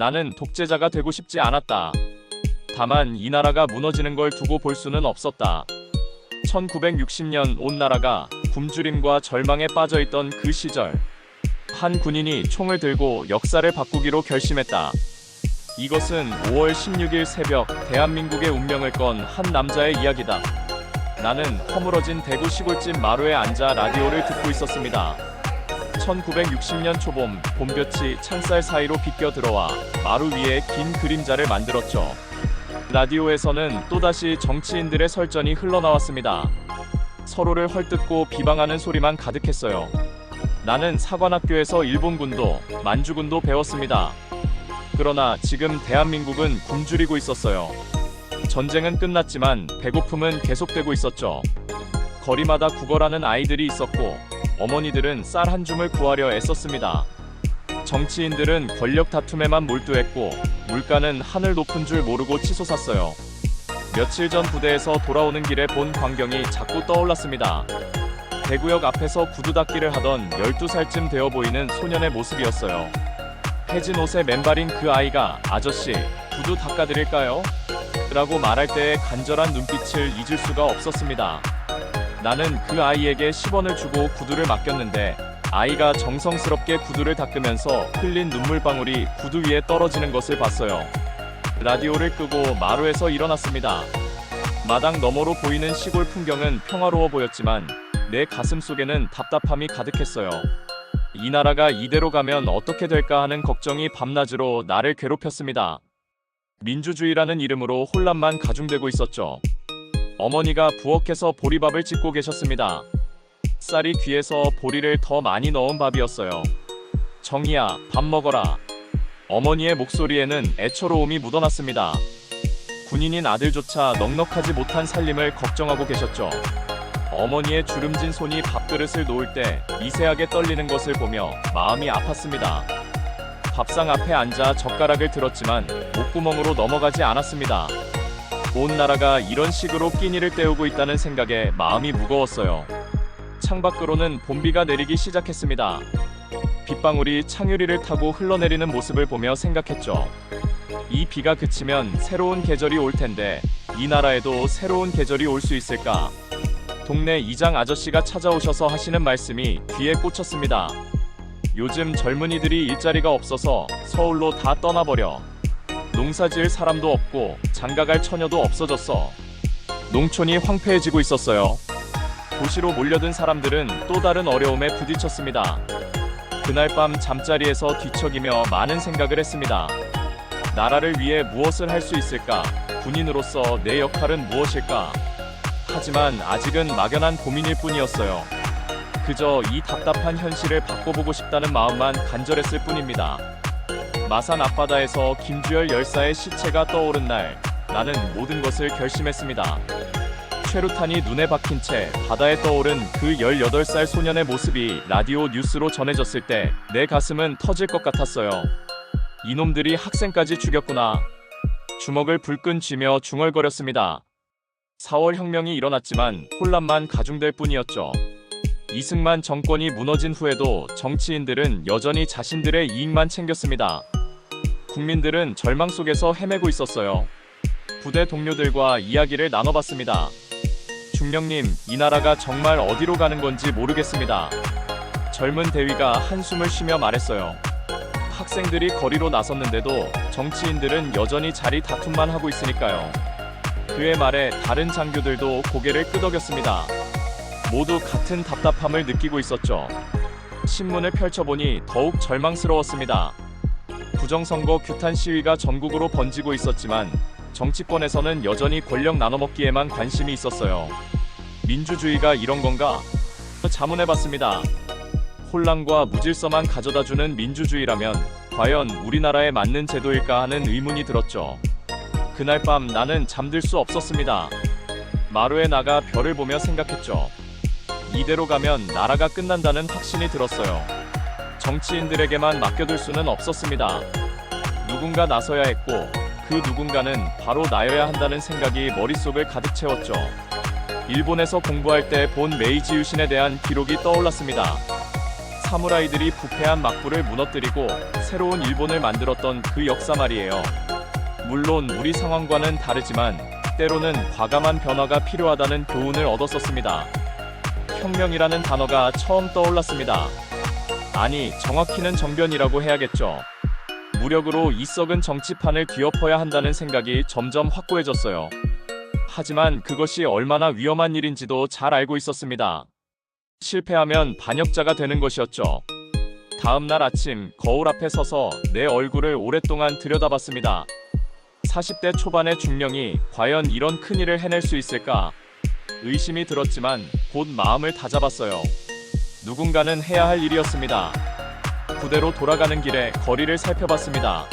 나는 독재자가 되고 싶지 않았다. 다만 이 나라가 무너지는 걸 두고 볼 수는 없었다. 1960년 온 나라가 굶주림과 절망에 빠져 있던 그 시절 한 군인이 총을 들고 역사를 바꾸기로 결심했다. 이것은 5월 16일 새벽 대한민국의 운명을 건 한 남자의 이야기다. 나는 허물어진 대구 시골집 마루에 앉아 라디오를 듣고 있었습니다. 1960년 초봄 봄볕이 창살 사이로 비껴 들어와 마루 위에 긴 그림자를 만들었죠. 라디오에서는 또다시 정치인들의 설전이 흘러나왔습니다. 서로를 헐뜯고 비방하는 소리만 가득했어요. 나는 사관학교에서 일본군도 만주군도 배웠습니다. 그러나 지금 대한민국은 굶주리고 있었어요. 전쟁은 끝났지만 배고픔은 계속되고 있었죠. 거리마다 구걸하는 아이들이 있었고 어머니들은 쌀 한 줌을 구하려 애썼습니다. 정치인들은 권력 다툼에만 몰두했고 물가는 하늘 높은 줄 모르고 치솟았어요. 며칠 전 부대에서 돌아오는 길에 본 광경이 자꾸 떠올랐습니다. 대구역 앞에서 구두 닦기를 하던 12살쯤 되어 보이는 소년의 모습이었어요. 해진 옷에 맨발인 그 아이가 아저씨, 구두 닦아드릴까요? 라고 말할 때의 간절한 눈빛을 잊을 수가 없었습니다. 나는 그 아이에게 10원을 주고 구두를 맡겼는데 아이가 정성스럽게 구두를 닦으면서 흘린 눈물방울이 구두 위에 떨어지는 것을 봤어요. 라디오를 끄고 마루에서 일어났습니다. 마당 너머로 보이는 시골 풍경은 평화로워 보였지만 내 가슴 속에는 답답함이 가득했어요. 이 나라가 이대로 가면 어떻게 될까 하는 걱정이 밤낮으로 나를 괴롭혔습니다. 민주주의라는 이름으로 혼란만 가중되고 있었죠. 어머니가 부엌에서 보리밥을 짓고 계셨습니다. 쌀이 귀해서 보리를 더 많이 넣은 밥이었어요. 정희야, 밥 먹어라. 어머니의 목소리에는 애처로움이 묻어났습니다. 군인인 아들조차 넉넉하지 못한 살림을 걱정하고 계셨죠. 어머니의 주름진 손이 밥그릇을 놓을 때 미세하게 떨리는 것을 보며 마음이 아팠습니다. 밥상 앞에 앉아 젓가락을 들었지만 목구멍으로 넘어가지 않았습니다. 온 나라가 이런 식으로 끼니를 때우고 있다는 생각에 마음이 무거웠어요. 창밖으로는 봄비가 내리기 시작했습니다. 빗방울이 창유리를 타고 흘러내리는 모습을 보며 생각했죠. 이 비가 그치면 새로운 계절이 올 텐데 이 나라에도 새로운 계절이 올 수 있을까? 동네 이장 아저씨가 찾아오셔서 하시는 말씀이 귀에 꽂혔습니다. 요즘 젊은이들이 일자리가 없어서 서울로 다 떠나버려. 농사 지을 사람도 없고 장가갈 처녀도 없어졌어. 농촌이 황폐해지고 있었어요. 도시로 몰려든 사람들은 또 다른 어려움에 부딪혔습니다. 그날 밤 잠자리에서 뒤척이며 많은 생각을 했습니다. 나라를 위해 무엇을 할 수 있을까? 군인으로서 내 역할은 무엇일까? 하지만 아직은 막연한 고민일 뿐이었어요. 그저 이 답답한 현실을 바꿔보고 싶다는 마음만 간절했을 뿐입니다. 마산 앞바다에서 김주열 열사의 시체가 떠오른 날, 나는 모든 것을 결심했습니다. 최루탄이 눈에 박힌 채 바다에 떠오른 그 18살 소년의 모습이 라디오 뉴스로 전해졌을 때 내 가슴은 터질 것 같았어요. 이놈들이 학생까지 죽였구나. 주먹을 불끈 쥐며 중얼거렸습니다. 4월 혁명이 일어났지만 혼란만 가중될 뿐이었죠. 이승만 정권이 무너진 후에도 정치인들은 여전히 자신들의 이익만 챙겼습니다. 국민들은 절망 속에서 헤매고 있었어요. 부대 동료들과 이야기를 나눠봤습니다. 중령님, 이 나라가 정말 어디로 가는 건지 모르겠습니다. 젊은 대위가 한숨을 쉬며 말했어요. 학생들이 거리로 나섰는데도 정치인들은 여전히 자리 다툼만 하고 있으니까요. 그의 말에 다른 장교들도 고개를 끄덕였습니다. 모두 같은 답답함을 느끼고 있었죠. 신문을 펼쳐보니 더욱 절망스러웠습니다. 부정선거 규탄 시위가 전국으로 번지고 있었지만 정치권에서는 여전히 권력 나눠먹기에만 관심이 있었어요. 민주주의가 이런 건가? 자문해봤습니다. 혼란과 무질서만 가져다주는 민주주의라면 과연 우리나라에 맞는 제도일까 하는 의문이 들었죠. 그날 밤 나는 잠들 수 없었습니다. 마루에 나가 별을 보며 생각했죠. 이대로 가면 나라가 끝난다는 확신이 들었어요. 정치인들에게만 맡겨둘 수는 없었습니다. 누군가 나서야 했고 그 누군가는 바로 나여야 한다는 생각이 머릿속을 가득 채웠죠. 일본에서 공부할 때 본 메이지 유신에 대한 기록이 떠올랐습니다. 사무라이들이 부패한 막부를 무너뜨리고 새로운 일본을 만들었던 그 역사 말이에요. 물론 우리 상황과는 다르지만 때로는 과감한 변화가 필요하다는 교훈을 얻었었습니다. 혁명이라는 단어가 처음 떠올랐습니다. 아니, 정확히는 정변이라고 해야겠죠. 무력으로 이 썩은 정치판을 뒤엎어야 한다는 생각이 점점 확고해졌어요. 하지만 그것이 얼마나 위험한 일인지도 잘 알고 있었습니다. 실패하면 반역자가 되는 것이었죠. 다음 날 아침 거울 앞에 서서 내 얼굴을 오랫동안 들여다봤습니다. 40대 초반의 중령이 과연 이런 큰일을 해낼 수 있을까? 의심이 들었지만 곧 마음을 다잡았어요. 누군가는 해야 할 일이었습니다. 부대로 돌아가는 길에 거리를 살펴봤습니다.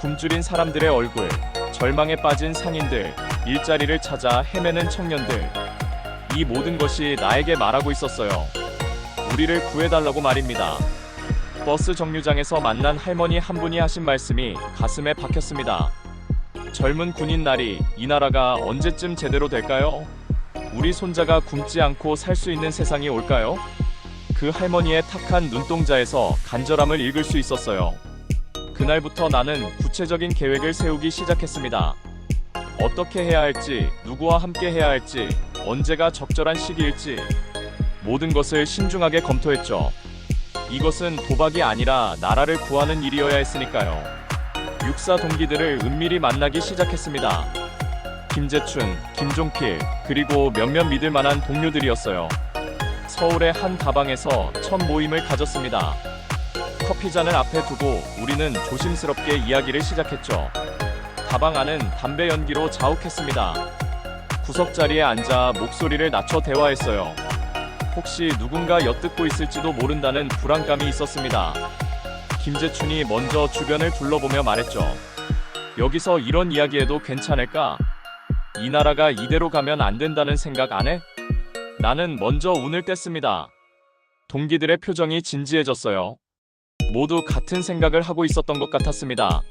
굶주린 사람들의 얼굴, 절망에 빠진 상인들, 일자리를 찾아 헤매는 청년들. 이 모든 것이 나에게 말하고 있었어요. 우리를 구해달라고 말입니다. 버스 정류장에서 만난 할머니 한 분이 하신 말씀이 가슴에 박혔습니다. 젊은 군인 날이 이 나라가 언제쯤 제대로 될까요? 우리 손자가 굶지 않고 살 수 있는 세상이 올까요? 그 할머니의 탁한 눈동자에서 간절함을 읽을 수 있었어요. 그날부터 나는 구체적인 계획을 세우기 시작했습니다. 어떻게 해야 할지, 누구와 함께 해야 할지, 언제가 적절한 시기일지 모든 것을 신중하게 검토했죠. 이것은 도박이 아니라 나라를 구하는 일이어야 했으니까요. 육사 동기들을 은밀히 만나기 시작했습니다. 김재춘, 김종필, 그리고 몇몇 믿을 만한 동료들이었어요. 서울의 한 다방에서 첫 모임을 가졌습니다. 커피 잔을 앞에 두고 우리는 조심스럽게 이야기를 시작했죠. 다방 안은 담배 연기로 자욱했습니다. 구석 자리에 앉아 목소리를 낮춰 대화했어요. 혹시 누군가 엿듣고 있을지도 모른다는 불안감이 있었습니다. 김재춘이 먼저 주변을 둘러보며 말했죠. 여기서 이런 이야기해도 괜찮을까? 이 나라가 이대로 가면 안 된다는 생각 안 해? 나는 먼저 운을 뗐습니다. 동기들의 표정이 진지해졌어요. 모두 같은 생각을 하고 있었던 것 같았습니다.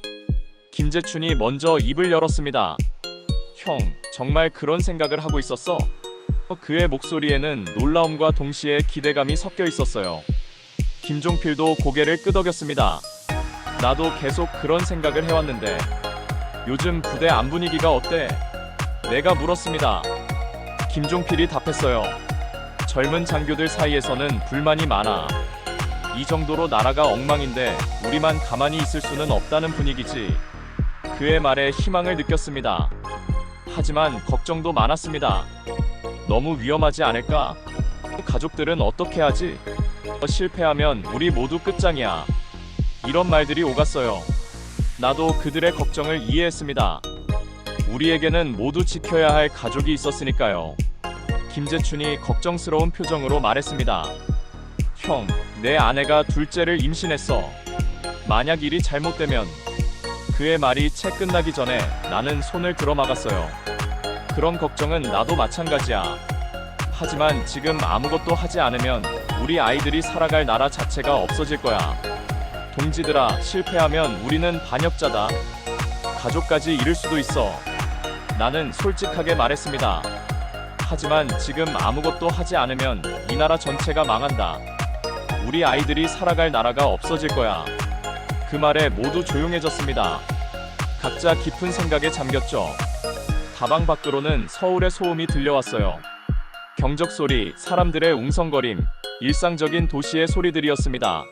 김재춘이 먼저 입을 열었습니다. 형, 정말 그런 생각을 하고 있었어? 그의 목소리에는 놀라움과 동시에 기대감이 섞여 있었어요. 김종필도 고개를 끄덕였습니다. 나도 계속 그런 생각을 해왔는데 요즘 부대 안 분위기가 어때? 내가 물었습니다. 김종필이 답했어요. 젊은 장교들 사이에서는 불만이 많아. 이 정도로 나라가 엉망인데 우리만 가만히 있을 수는 없다는 분위기지. 그의 말에 희망을 느꼈습니다. 하지만 걱정도 많았습니다. 너무 위험하지 않을까? 가족들은 어떻게 하지? 실패하면 우리 모두 끝장이야. 이런 말들이 오갔어요. 나도 그들의 걱정을 이해했습니다. 우리에게는 모두 지켜야 할 가족이 있었으니까요. 김재춘이 걱정스러운 표정으로 말했습니다. 형, 내 아내가 둘째를 임신했어. 만약 일이 잘못되면 그의 말이 채 끝나기 전에 나는 손을 들어 막았어요. 그런 걱정은 나도 마찬가지야. 하지만 지금 아무것도 하지 않으면 우리 아이들이 살아갈 나라 자체가 없어질 거야. 동지들아, 실패하면 우리는 반역자다. 가족까지 잃을 수도 있어. 나는 솔직하게 말했습니다. 하지만 지금 아무것도 하지 않으면 이 나라 전체가 망한다. 우리 아이들이 살아갈 나라가 없어질 거야. 그 말에 모두 조용해졌습니다. 각자 깊은 생각에 잠겼죠. 다방 밖으로는 서울의 소음이 들려왔어요. 경적 소리, 사람들의 웅성거림, 일상적인 도시의 소리들이었습니다.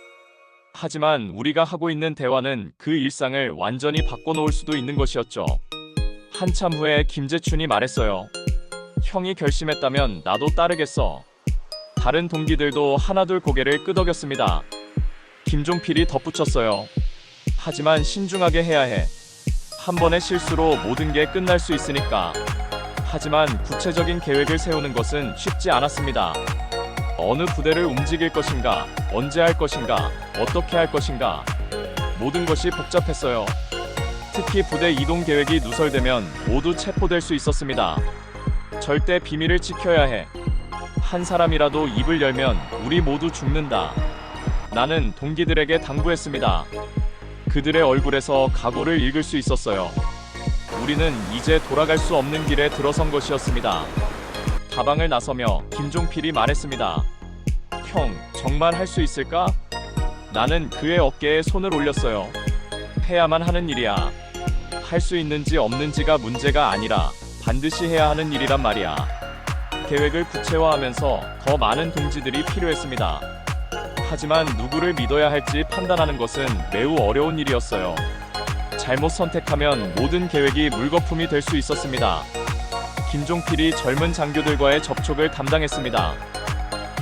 하지만 우리가 하고 있는 대화는 그 일상을 완전히 바꿔놓을 수도 있는 것이었죠. 한참 후에 김재춘이 말했어요. 형이 결심했다면 나도 따르겠어. 다른 동기들도 하나둘 고개를 끄덕였습니다. 김종필이 덧붙였어요. 하지만 신중하게 해야 해. 한 번의 실수로 모든 게 끝날 수 있으니까. 하지만 구체적인 계획을 세우는 것은 쉽지 않았습니다. 어느 부대를 움직일 것인가, 언제 할 것인가, 어떻게 할 것인가. 모든 것이 복잡했어요. 특히 부대 이동 계획이 누설되면 모두 체포될 수 있었습니다. 절대 비밀을 지켜야 해. 한 사람이라도 입을 열면 우리 모두 죽는다. 나는 동기들에게 당부했습니다. 그들의 얼굴에서 각오를 읽을 수 있었어요. 우리는 이제 돌아갈 수 없는 길에 들어선 것이었습니다. 다방을 나서며 김종필이 말했습니다. 형, 정말 할 수 있을까? 나는 그의 어깨에 손을 올렸어요. 해야만 하는 일이야. 할 수 있는지 없는지가 문제가 아니라 반드시 해야 하는 일이란 말이야. 계획을 구체화하면서 더 많은 동지들이 필요했습니다. 하지만 누구를 믿어야 할지 판단하는 것은 매우 어려운 일이었어요. 잘못 선택하면 모든 계획이 물거품이 될 수 있었습니다. 김종필이 젊은 장교들과의 접촉을 담당했습니다.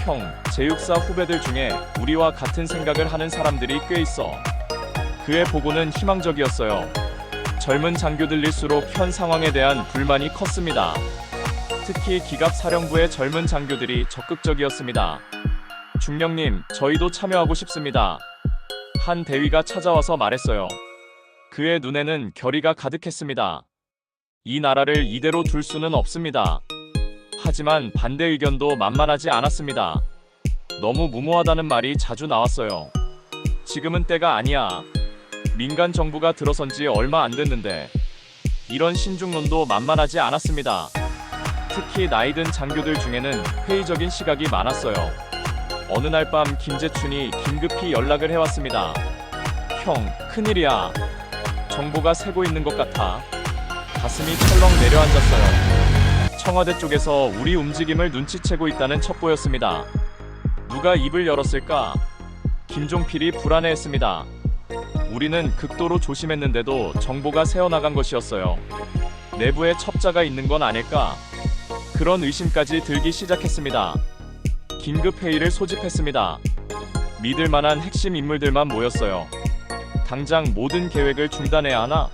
형, 제육사 후배들 중에 우리와 같은 생각을 하는 사람들이 꽤 있어. 그의 보고는 희망적이었어요. 젊은 장교들일수록 현 상황에 대한 불만이 컸습니다. 특히 기갑 사령부의 젊은 장교들이 적극적이었습니다. 중령님, 저희도 참여하고 싶습니다. 한 대위가 찾아와서 말했어요. 그의 눈에는 결의가 가득했습니다. 이 나라를 이대로 둘 수는 없습니다. 하지만 반대 의견도 만만하지 않았습니다. 너무 무모하다는 말이 자주 나왔어요. 지금은 때가 아니야. 민간 정부가 들어선 지 얼마 안 됐는데 이런 신중론도 만만하지 않았습니다. 특히 나이든 장교들 중에는 회의적인 시각이 많았어요. 어느 날 밤 김재춘이 긴급히 연락을 해왔습니다. 형, 큰일이야. 정보가 새고 있는 것 같아. 가슴이 철렁 내려앉았어요. 청와대 쪽에서 우리 움직임을 눈치채고 있다는 첩보였습니다. 누가 입을 열었을까? 김종필이 불안해했습니다. 우리는 극도로 조심했는데도 정보가 새어나간 것이었어요. 내부에 첩자가 있는 건 아닐까? 그런 의심까지 들기 시작했습니다. 긴급 회의를 소집했습니다. 믿을 만한 핵심 인물들만 모였어요. 당장 모든 계획을 중단해야 하나?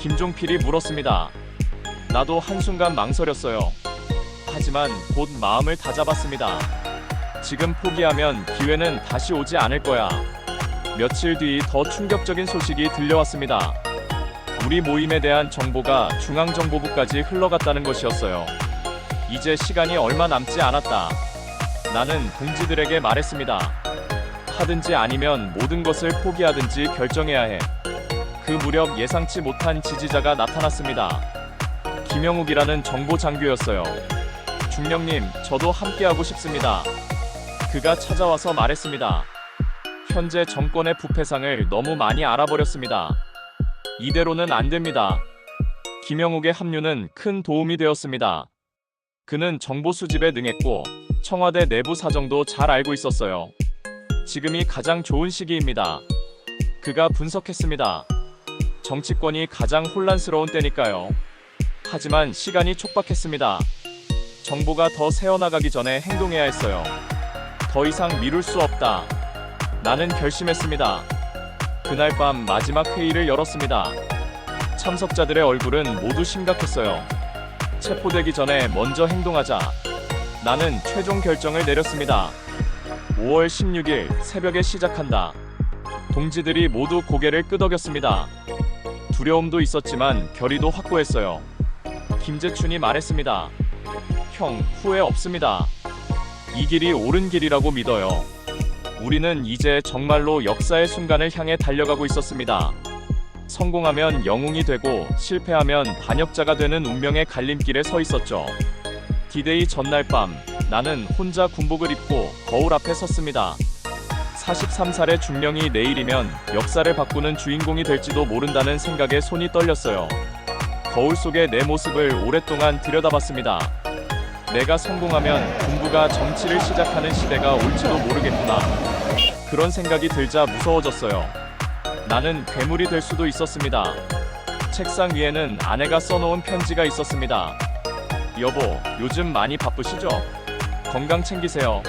김종필이 물었습니다. 나도 한순간 망설였어요. 하지만 곧 마음을 다잡았습니다. 지금 포기하면 기회는 다시 오지 않을 거야. 며칠 뒤 더 충격적인 소식이 들려왔습니다. 우리 모임에 대한 정보가 중앙정보부까지 흘러갔다는 것이었어요. 이제 시간이 얼마 남지 않았다. 나는 동지들에게 말했습니다. 하든지 아니면 모든 것을 포기하든지 결정해야 해. 그 무렵 예상치 못한 지지자가 나타났습니다. 김영욱이라는 정보 장교였어요. 중령님, 저도 함께하고 싶습니다. 그가 찾아와서 말했습니다. 현재 정권의 부패상을 너무 많이 알아버렸습니다. 이대로는 안 됩니다. 김영욱의 합류는 큰 도움이 되었습니다. 그는 정보 수집에 능했고 청와대 내부 사정도 잘 알고 있었어요. 지금이 가장 좋은 시기입니다. 그가 분석했습니다. 정치권이 가장 혼란스러운 때니까요. 하지만 시간이 촉박했습니다. 정보가 더 새어나가기 전에 행동해야 했어요. 더 이상 미룰 수 없다. 나는 결심했습니다. 그날 밤 마지막 회의를 열었습니다. 참석자들의 얼굴은 모두 심각했어요. 체포되기 전에 먼저 행동하자. 나는 최종 결정을 내렸습니다. 5월 16일 새벽에 시작한다. 동지들이 모두 고개를 끄덕였습니다. 두려움도 있었지만 결의도 확고했어요. 김재춘이 말했습니다. 형, 후회 없습니다. 이 길이 옳은 길이라고 믿어요. 우리는 이제 정말로 역사의 순간을 향해 달려가고 있었습니다. 성공하면 영웅이 되고 실패하면 반역자가 되는 운명의 갈림길에 서 있었죠. 디데이 전날 밤 나는 혼자 군복을 입고 거울 앞에 섰습니다. 43살의 중령이 내일이면 역사를 바꾸는 주인공이 될지도 모른다는 생각에 손이 떨렸어요. 거울 속의 내 모습을 오랫동안 들여다봤습니다. 내가 성공하면 군부가 정치를 시작하는 시대가 올지도 모르겠구나. 그런 생각이 들자 무서워졌어요. 나는 괴물이 될 수도 있었습니다. 책상 위에는 아내가 써놓은 편지가 있었습니다. 여보, 요즘 많이 바쁘시죠? 건강 챙기세요.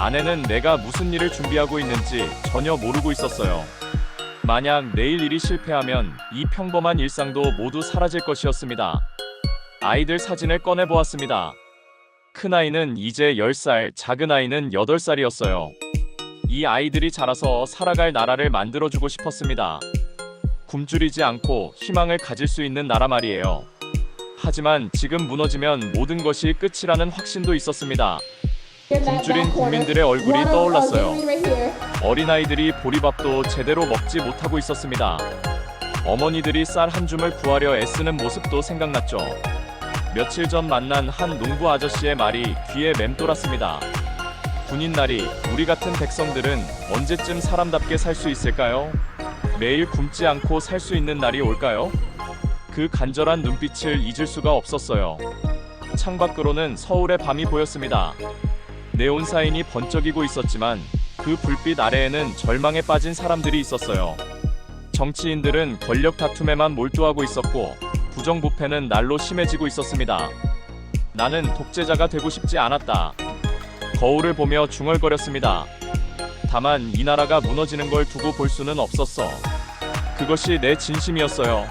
아내는 내가 무슨 일을 준비하고 있는지 전혀 모르고 있었어요. 만약 내일 일이 실패하면 이 평범한 일상도 모두 사라질 것이었습니다. 아이들 사진을 꺼내 보았습니다. 큰아이는 이제 10살, 작은아이는 8살이었어요. 이 아이들이 자라서 살아갈 나라를 만들어주고 싶었습니다. 굶주리지 않고 희망을 가질 수 있는 나라 말이에요. 하지만 지금 무너지면 모든 것이 끝이라는 확신도 있었습니다. 굶주린 국민들의 얼굴이 떠올랐어요. 어린아이들이 보리밥도 제대로 먹지 못하고 있었습니다. 어머니들이 쌀 한 줌을 구하려 애쓰는 모습도 생각났죠. 며칠 전 만난 한 농부 아저씨의 말이 귀에 맴돌았습니다. 군인 날이 우리 같은 백성들은 언제쯤 사람답게 살 수 있을까요? 매일 굶지 않고 살 수 있는 날이 올까요? 그 간절한 눈빛을 잊을 수가 없었어요. 창밖으로는 서울의 밤이 보였습니다. 네온 사인이 번쩍이고 있었지만 그 불빛 아래에는 절망에 빠진 사람들이 있었어요. 정치인들은 권력 다툼에만 몰두하고 있었고 부정부패는 날로 심해지고 있었습니다. 나는 독재자가 되고 싶지 않았다. 거울을 보며 중얼거렸습니다. 다만 이 나라가 무너지는 걸 두고 볼 수는 없었어. 그것이 내 진심이었어요.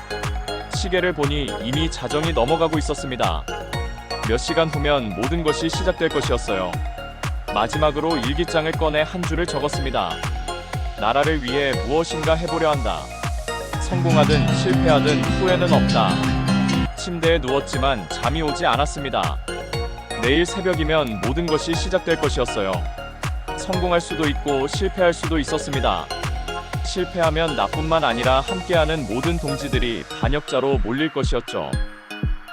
시계를 보니 이미 자정이 넘어가고 있었습니다. 몇 시간 후면 모든 것이 시작될 것이었어요. 마지막으로 일기장을 꺼내 한 줄을 적었습니다. 나라를 위해 무엇인가 해보려 한다. 성공하든 실패하든 후회는 없다. 침대에 누웠지만 잠이 오지 않았습니다. 내일 새벽이면 모든 것이 시작될 것이었어요. 성공할 수도 있고 실패할 수도 있었습니다. 실패하면 나뿐만 아니라 함께하는 모든 동지들이 반역자로 몰릴 것이었죠.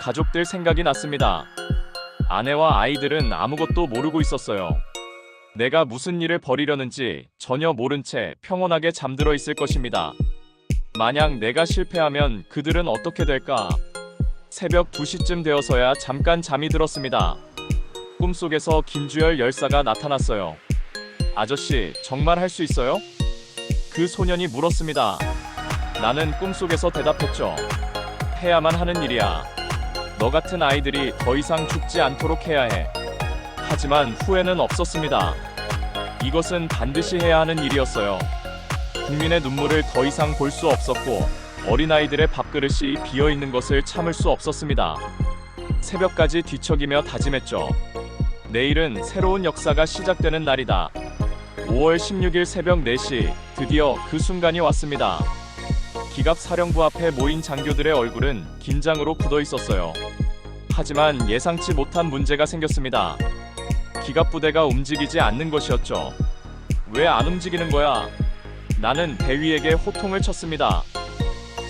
가족들 생각이 났습니다. 아내와 아이들은 아무것도 모르고 있었어요. 내가 무슨 일을 벌이려는지 전혀 모른 채 평온하게 잠들어 있을 것입니다. 만약 내가 실패하면 그들은 어떻게 될까? 새벽 2시쯤 되어서야 잠깐 잠이 들었습니다. 꿈속에서 김주열 열사가 나타났어요. 아저씨, 정말 할 수 있어요? 그 소년이 물었습니다. 나는 꿈속에서 대답했죠. 해야만 하는 일이야. 너 같은 아이들이 더 이상 죽지 않도록 해야 해. 하지만 후회는 없었습니다. 이것은 반드시 해야 하는 일이었어요. 국민의 눈물을 더 이상 볼 수 없었고 어린아이들의 밥그릇이 비어 있는 것을 참을 수 없었습니다. 새벽까지 뒤척이며 다짐했죠. 내일은 새로운 역사가 시작되는 날이다. 5월 16일 새벽 4시 드디어 그 순간이 왔습니다. 기갑 사령부 앞에 모인 장교들의 얼굴은 긴장으로 굳어 있었어요. 하지만 예상치 못한 문제가 생겼습니다. 기갑 부대가 움직이지 않는 것이었죠. 왜 안 움직이는 거야? 나는 대위에게 호통을 쳤습니다.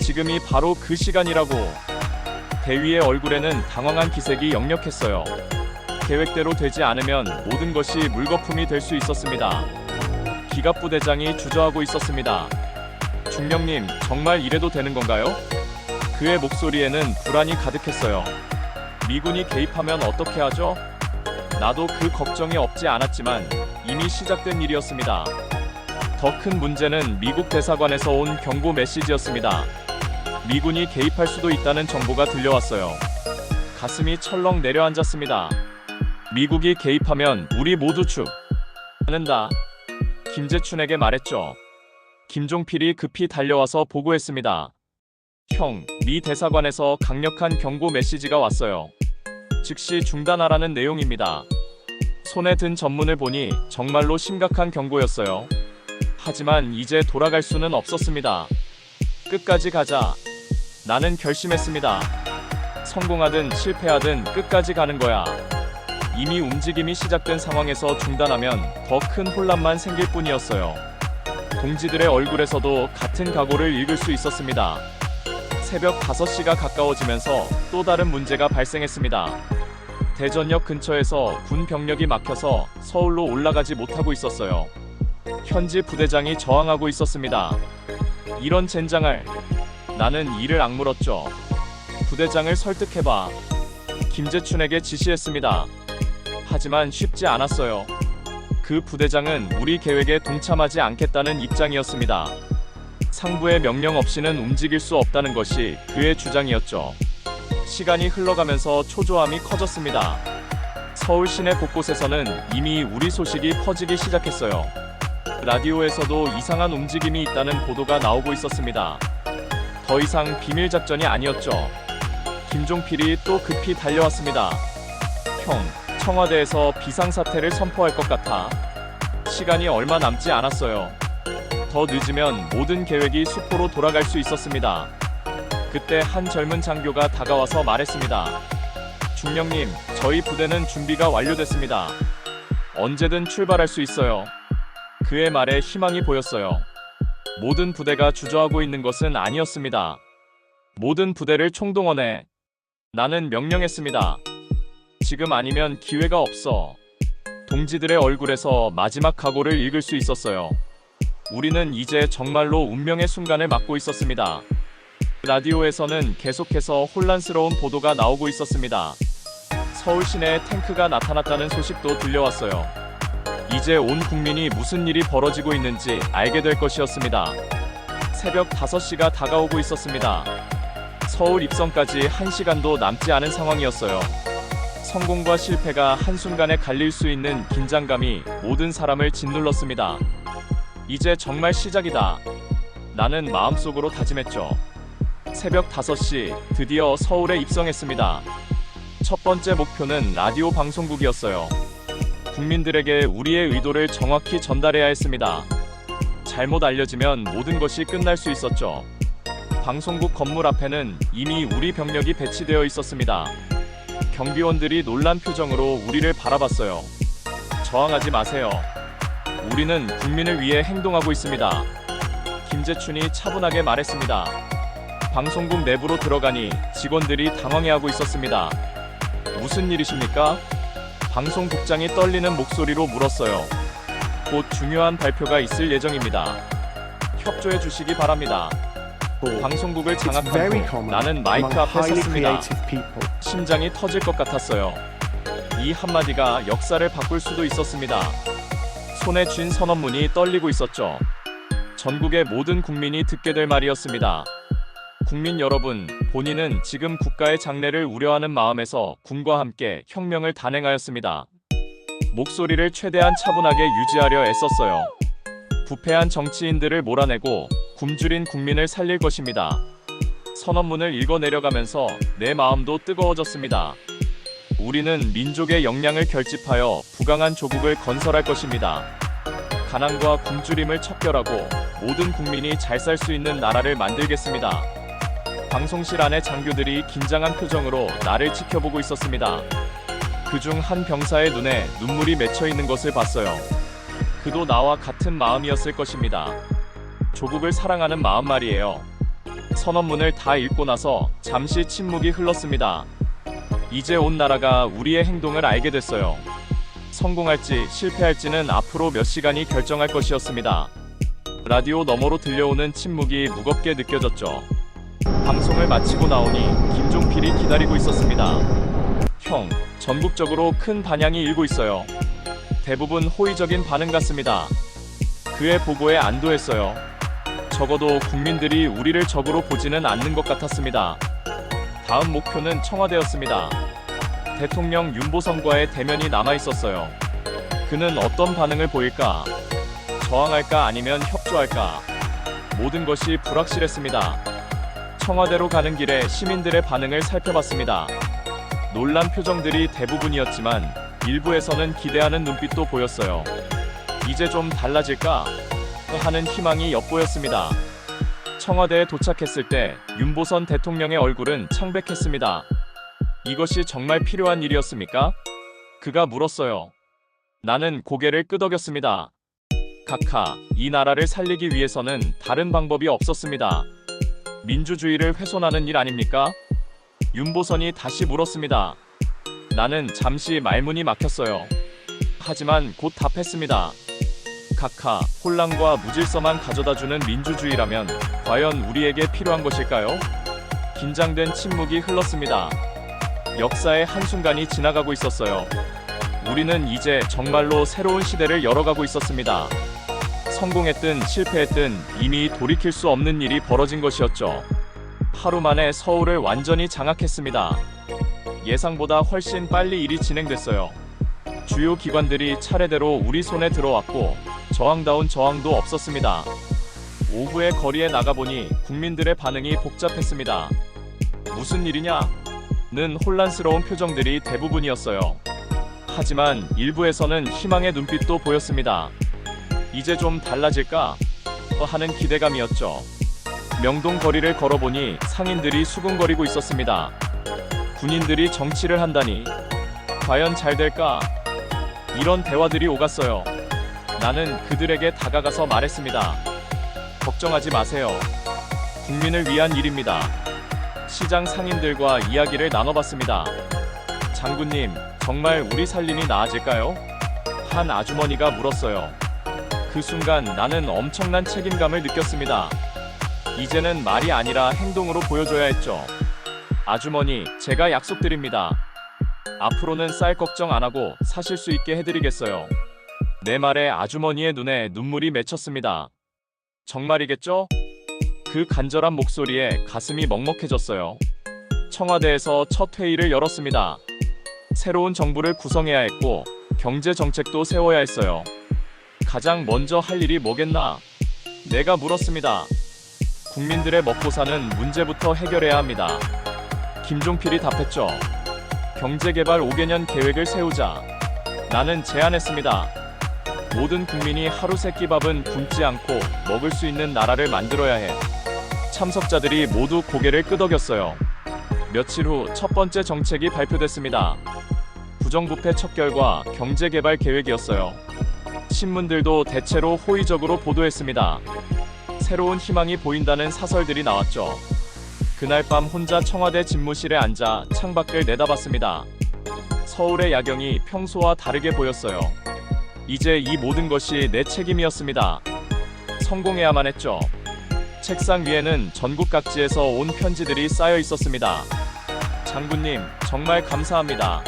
지금이 바로 그 시간이라고. 대위의 얼굴에는 당황한 기색이 역력했어요. 계획대로 되지 않으면 모든 것이 물거품이 될 수 있었습니다. 기갑 부 대장이 주저하고 있었습니다. 중령님, 정말 이래도 되는 건가요? 그의 목소리에는 불안이 가득했어요. 미군이 개입하면 어떻게 하죠? 나도 그 걱정이 없지 않았지만 이미 시작된 일이었습니다. 더 큰 문제는 미국 대사관에서 온 경고 메시지였습니다. 미군이 개입할 수도 있다는 정보가 들려왔어요. 가슴이 철렁 내려앉았습니다. 미국이 개입하면 우리 모두 죽는다. 김재춘에게 말했죠. 김종필이 급히 달려와서 보고했습니다. 형, 미 대사관에서 강력한 경고 메시지가 왔어요. 즉시 중단하라는 내용입니다. 손에 든 전문을 보니 정말로 심각한 경고였어요. 하지만 이제 돌아갈 수는 없었습니다. 끝까지 가자. 나는 결심했습니다. 성공하든 실패하든 끝까지 가는 거야. 이미 움직임이 시작된 상황에서 중단하면 더 큰 혼란만 생길 뿐이었어요. 동지들의 얼굴에서도 같은 각오를 읽을 수 있었습니다. 새벽 5시가 가까워지면서 또 다른 문제가 발생했습니다. 대전역 근처에서 군 병력이 막혀서 서울로 올라가지 못하고 있었어요. 현지 부대장이 저항하고 있었습니다. 이런 젠장할 나는 이를 악물었죠. 부대장을 설득해봐. 김재춘에게 지시했습니다. 하지만 쉽지 않았어요. 그 부대장은 우리 계획에 동참하지 않겠다는 입장이었습니다. 상부의 명령 없이는 움직일 수 없다는 것이 그의 주장이었죠. 시간이 흘러가면서 초조함이 커졌습니다. 서울 시내 곳곳에서는 이미 우리 소식이 퍼지기 시작했어요. 라디오에서도 이상한 움직임이 있다는 보도가 나오고 있었습니다. 더 이상 비밀 작전이 아니었죠. 김종필이 또 급히 달려왔습니다. 형, 청와대에서 비상사태를 선포할 것 같아. 시간이 얼마 남지 않았어요. 더 늦으면 모든 계획이 수포로 돌아갈 수 있었습니다. 그때 한 젊은 장교가 다가와서 말했습니다. 중령님, 저희 부대는 준비가 완료됐습니다. 언제든 출발할 수 있어요. 그의 말에 희망이 보였어요. 모든 부대가 주저하고 있는 것은 아니었습니다. 모든 부대를 총동원해. 나는 명령했습니다. 지금 아니면 기회가 없어. 동지들의 얼굴에서 마지막 각오를 읽을 수 있었어요. 우리는 이제 정말로 운명의 순간을 맞고 있었습니다. 라디오에서는 계속해서 혼란스러운 보도가 나오고 있었습니다. 서울 시내에 탱크가 나타났다는 소식도 들려왔어요. 이제 온 국민이 무슨 일이 벌어지고 있는지 알게 될 것이었습니다. 새벽 5시가 다가오고 있었습니다. 서울 입성까지 1시간도 남지 않은 상황이었어요. 성공과 실패가 한순간에 갈릴 수 있는 긴장감이 모든 사람을 짓눌렀습니다. 이제 정말 시작이다. 나는 마음속으로 다짐했죠. 새벽 5시 드디어 서울에 입성했습니다. 첫 번째 목표는 라디오 방송국이었어요. 국민들에게 우리의 의도를 정확히 전달해야 했습니다. 잘못 알려지면 모든 것이 끝날 수 있었죠. 방송국 건물 앞에는 이미 우리 병력이 배치되어 있었습니다. 경비원들이 놀란 표정으로 우리를 바라봤어요. 저항하지 마세요. 우리는 국민을 위해 행동하고 있습니다. 김재춘이 차분하게 말했습니다. 방송국 내부로 들어가니 직원들이 당황해하고 있었습니다. 무슨 일이십니까? 방송국장이 떨리는 목소리로 물었어요. 곧 중요한 발표가 있을 예정입니다. 협조해 주시기 바랍니다. 방송국을 common 나는 마이크 앞에 섰습니다. 심장이 터질 것 같았어요. 이 한마디가 역사를 바꿀 수도 있었습니다. 손에 쥔 선언문이 떨리고 있었죠. 전국의 모든 국민이 듣게 될 말이었습니다. 국민 여러분, 본인은 지금 국가의 장래를 우려하는 마음에서 군과 함께 혁명을 단행하였습니다. 목소리를 최대한 차분하게 유지하려 애썼어요. 부패한 정치인들을 몰아내고 굶주린 국민을 살릴 것입니다. 선언문을 읽어 내려가면서 내 마음도 뜨거워졌습니다. 우리는 민족의 역량을 결집하여 부강한 조국을 건설할 것입니다. 가난과 굶주림을 척결하고 모든 국민이 잘 살 수 있는 나라를 만들겠습니다. 방송실 안의 장교들이 긴장한 표정으로 나를 지켜보고 있었습니다. 그중 한 병사의 눈에 눈물이 맺혀 있는 것을 봤어요. 그도 나와 같은 마음이었을 것입니다. 조국을 사랑하는 마음 말이에요. 선언문을 다 읽고 나서 잠시 침묵이 흘렀습니다. 이제 온 나라가 우리의 행동을 알게 됐어요. 성공할지 실패할지는 앞으로 몇 시간이 결정할 것이었습니다. 라디오 너머로 들려오는 침묵이 무겁게 느껴졌죠. 방송을 마치고 나오니 김종필이 기다리고 있었습니다. 형, 전국적으로 큰 반향이 일고 있어요. 대부분 호의적인 반응 같습니다. 그의 보고에 안도했어요. 적어도 국민들이 우리를 적으로 보지는 않는 것 같았습니다. 다음 목표는 청와대였습니다. 대통령 윤보성과의 대면이 남아 있었어요. 그는 어떤 반응을 보일까? 저항할까 아니면 협조할까? 모든 것이 불확실했습니다. 청와대로 가는 길에 시민들의 반응을 살펴봤습니다. 놀란 표정들이 대부분이었지만 일부에서는 기대하는 눈빛도 보였어요. 이제 좀 달라질까? 하는 희망이 엿보였습니다. 청와대에 도착했을 때 윤보선 대통령의 얼굴은 창백했습니다. 이것이 정말 필요한 일이었습니까? 그가 물었어요. 나는 고개를 끄덕였습니다. 카카, 이 나라를 살리기 위해서는 다른 방법이 없었습니다. 민주주의를 훼손하는 일 아닙니까? 윤보선이 다시 물었습니다. 나는 잠시 말문이 막혔어요. 하지만 곧 답했습니다. 카카, 혼란과 무질서만 가져다주는 민주주의라면 과연 우리에게 필요한 것일까요? 긴장된 침묵이 흘렀습니다. 역사의 한순간이 지나가고 있었어요. 우리는 이제 정말로 새로운 시대를 열어가고 있었습니다. 성공했든 실패했든 이미 돌이킬 수 없는 일이 벌어진 것이었죠. 하루 만에 서울을 완전히 장악했습니다. 예상보다 훨씬 빨리 일이 진행됐어요. 주요 기관들이 차례대로 우리 손에 들어왔고 저항다운 저항도 없었습니다. 오후에 거리에 나가보니 국민들의 반응이 복잡했습니다. 무슨 일이냐? 는 혼란스러운 표정들이 대부분이었어요. 하지만 일부에서는 희망의 눈빛도 보였습니다. 이제 좀 달라질까? 하는 기대감이었죠. 명동 거리를 걸어보니 상인들이 수군거리고 있었습니다. 군인들이 정치를 한다니 과연 잘 될까? 이런 대화들이 오갔어요. 나는 그들에게 다가가서 말했습니다. 걱정하지 마세요. 국민을 위한 일입니다. 시장 상인들과 이야기를 나눠봤습니다. 장군님, 정말 우리 살림이 나아질까요? 한 아주머니가 물었어요. 그 순간 나는 엄청난 책임감을 느꼈습니다. 이제는 말이 아니라 행동으로 보여줘야 했죠. 아주머니, 제가 약속드립니다. 앞으로는 쌀 걱정 안 하고 사실 수 있게 해드리겠어요. 내 말에 아주머니의 눈에 눈물이 맺혔습니다. 정말이겠죠? 그 간절한 목소리에 가슴이 먹먹해졌어요. 청와대에서 첫 회의를 열었습니다. 새로운 정부를 구성해야 했고 경제 정책도 세워야 했어요. 가장 먼저 할 일이 뭐겠나? 내가 물었습니다. 국민들의 먹고 사는 문제부터 해결해야 합니다. 김종필이 답했죠. 경제개발 5개년 계획을 세우자. 나는 제안했습니다. 모든 국민이 하루 세 끼 밥은 굶지 않고 먹을 수 있는 나라를 만들어야 해. 참석자들이 모두 고개를 끄덕였어요. 며칠 후 첫 번째 정책이 발표됐습니다. 부정부패 척결과 경제개발 계획이었어요. 신문들도 대체로 호의적으로 보도했습니다. 새로운 희망이 보인다는 사설들이 나왔죠. 그날 밤 혼자 청와대 집무실에 앉아 창밖을 내다봤습니다. 서울의 야경이 평소와 다르게 보였어요. 이제 이 모든 것이 내 책임이었습니다. 성공해야만 했죠. 책상 위에는 전국 각지에서 온 편지들이 쌓여 있었습니다. 장군님, 정말 감사합니다.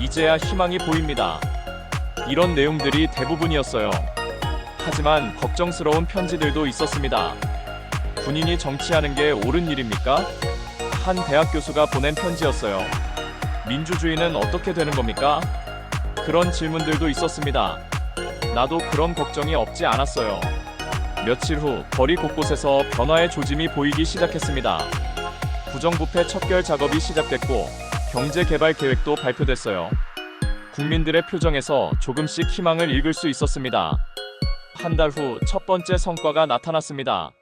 이제야 희망이 보입니다. 이런 내용들이 대부분이었어요. 하지만 걱정스러운 편지들도 있었습니다. 군인이 정치하는 게 옳은 일입니까? 한 대학 교수가 보낸 편지였어요. 민주주의는 어떻게 되는 겁니까? 그런 질문들도 있었습니다. 나도 그런 걱정이 없지 않았어요. 며칠 후 거리 곳곳에서 변화의 조짐이 보이기 시작했습니다. 부정부패 척결 작업이 시작됐고 경제 개발 계획도 발표됐어요. 국민들의 표정에서 조금씩 희망을 읽을 수 있었습니다. 한 달 후 첫 번째 성과가 나타났습니다.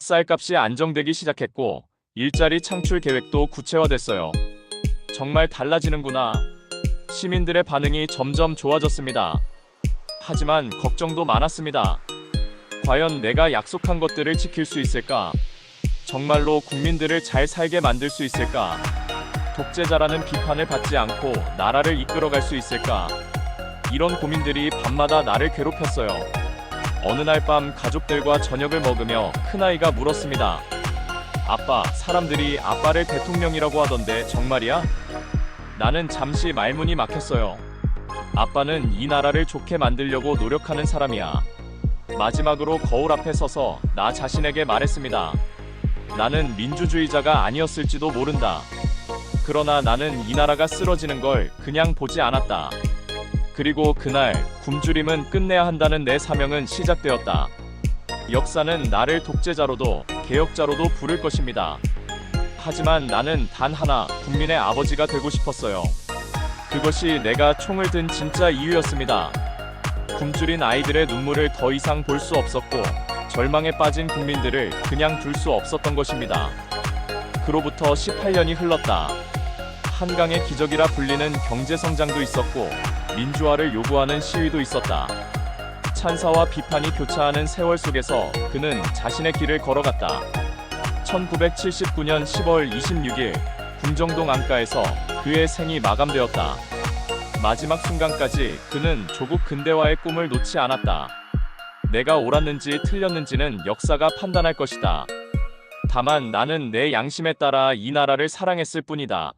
쌀값이 안정되기 시작했고 일자리 창출 계획도 구체화됐어요. 정말 달라지는구나. 시민들의 반응이 점점 좋아졌습니다. 하지만 걱정도 많았습니다. 과연 내가 약속한 것들을 지킬 수 있을까? 정말로 국민들을 잘 살게 만들 수 있을까? 독재자라는 비판을 받지 않고 나라를 이끌어갈 수 있을까? 이런 고민들이 밤마다 나를 괴롭혔어요. 어느 날 밤 가족들과 저녁을 먹으며 큰아이가 물었습니다. 아빠, 사람들이 아빠를 대통령이라고 하던데 정말이야? 나는 잠시 말문이 막혔어요. 아빠는 이 나라를 좋게 만들려고 노력하는 사람이야. 마지막으로 거울 앞에 서서 나 자신에게 말했습니다. 나는 민주주의자가 아니었을지도 모른다. 그러나 나는 이 나라가 쓰러지는 걸 그냥 보지 않았다. 그리고 그날 굶주림은 끝내야 한다는 내 사명은 시작되었다. 역사는 나를 독재자로도 개혁자로도 부를 것입니다. 하지만 나는 단 하나 국민의 아버지가 되고 싶었어요. 그것이 내가 총을 든 진짜 이유였습니다. 굶주린 아이들의 눈물을 더 이상 볼 수 없었고 절망에 빠진 국민들을 그냥 둘 수 없었던 것입니다. 그로부터 18년이 흘렀다. 한강의 기적이라 불리는 경제 성장도 있었고 민주화를 요구하는 시위도 있었다. 찬사와 비판이 교차하는 세월 속에서 그는 자신의 길을 걸어갔다. 1979년 10월 26일 궁정동 안가에서 그의 생이 마감되었다. 마지막 순간까지 그는 조국 근대화의 꿈을 놓지 않았다. 내가 옳았는지 틀렸는지는 역사가 판단할 것이다. 다만 나는 내 양심에 따라 이 나라를 사랑했을 뿐이다.